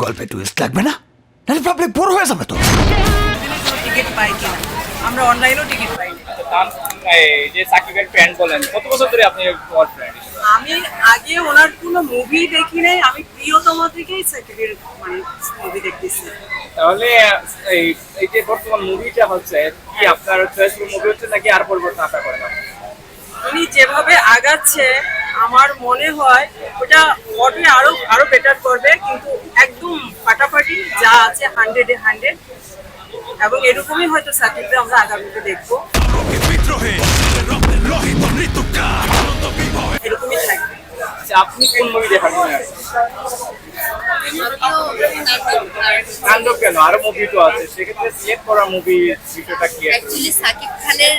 গল্পে টুইস্ট লাগবে না? নাহলে পাবলিক বোর হয়ে যাবে তো। টিকিট পাই কিনা? আমরা অনলাইনেও টিকিট পাই। যে সাকিবের ফ্রেন্ড বলেন কত বছর ধরে আপনি ওর ফ্রেন্ড আমি আগে ওনার কোনো মুভি দেখি নাই আমি প্রিয়তমা থেকেই সাকিবের মানে মুভি দেখতেছি। তাহলে এই এই যে বর্তমান মুভিটা হচ্ছে কি আপনার চয়েসফুল মুভি হচ্ছে নাকি আর পরিবর্তন আশা করেন আপনি? উনি যেভাবে আগাচ্ছে আমার মনে হয় ওটা ফটোে আরও আরও বেটার করবে কিন্তু একদম ফাটাফাটি যা আছে হান্ড্রেডে হান্ড্রেড এবং এরকমই হয়তো সাকিবকে আমরা আগামীতে দেখব। এরকমই থাকবে। আচ্ছা আপনি কোন মুভি দেখার কেন? আরও মুভি তো আছে। সেক্ষেত্রে সিলেক্ট করা মুভি বিষয়টা কি অ্যাকচুয়ালি সাকিব খানের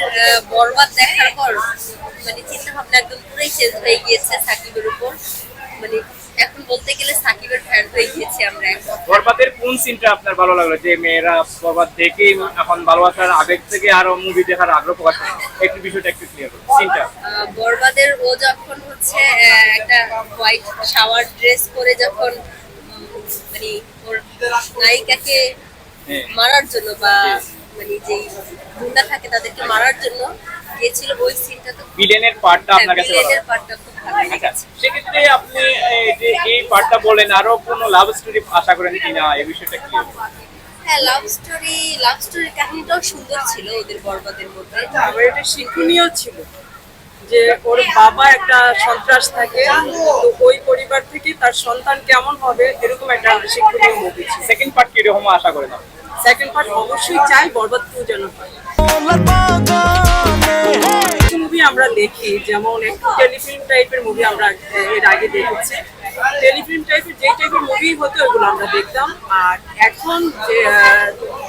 বরবাদ দেখার পর মানে একদম পুরাই চেঞ্জ হয়ে গিয়েছে সাকিবের উপর। মানে এখন বলতে গেলে সাকিবের ফ্যান হয়ে গিয়েছি আমরা এখন। বরবাদের কোন সিনটা আপনার ভালো লাগল? যে মেয়েরা বরবাদ দেখেই এখন ভালোবাসার আবেগ থেকে আরও মুভি দেখার আগ্রহ প্রকাশ করে। একটু বিষয়টা একটু ক্লিয়ার করুন। সিনটা বরবাদের ও যখন হচ্ছে একটা হোয়াইট শাওয়ার ড্রেস পরে যখন মানে ওর নায়িকাকে হ্যাঁ। মারার জন্য বা মানে যেই গুন্ডা থাকে তাদেরকে মারার জন্য গিয়েছিল ওই সিনটা তো ভিলেনের পার্টটা আপনার কাছে ভালো ভিলেনের পার্টটা খুব ভালো আচ্ছা লেগেছে। সেক্ষেত্রে আপনি যে এই পার্টটা বলেন আরও কোনো লাভ স্টোরি আশা করেন কিনা? এই বিষয়টা কি? হ্যাঁ লাভ স্টোরি লাভ স্টোরির কাহিনীটাও সুন্দর ছিল ওদের বরবাদের মধ্যে। আবার এটা শিক্ষণীয় ছিল যে ওর বাবা একটা সন্ত্রাস থাকে তো ওই পরিবার থেকে তার সন্তান কেমন হবে এরকম একটা শিক্ষণীয় মুভি ছিল। সেকেন্ড পার্ট কীরকম আশা করেন আপনি? সেকেন্ড পার্ট অবশ্যই চাই বরবাদ টু যেন হয়। মুভি আমরা দেখি যেমন একটু টেলিফিল্ম টাইপের মুভি আমরা এর আগে দেখেছি। টেলিফিল্ম টাইপের যে টাইপের মুভি হতো ওগুলো আমরা দেখতাম। আর এখন যে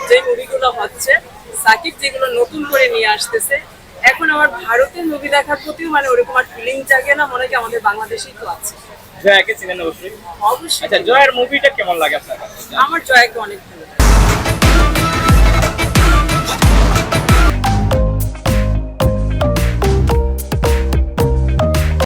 যে মুভিগুলো হচ্ছে সাকিব যেগুলো নতুন করে নিয়ে আসতেছে এখন আমার ভারতের মুভি দেখার প্রতিও মানে ওরকম আর ফিলিং জাগে না মনে হয় আমাদের বাংলাদেশেই তো আছে। জয়াকে চিনেন অবশ্যই? অবশ্যই আচ্ছা জয়ের মুভিটা কেমন লাগে আপনার আমার জয়কে অনেক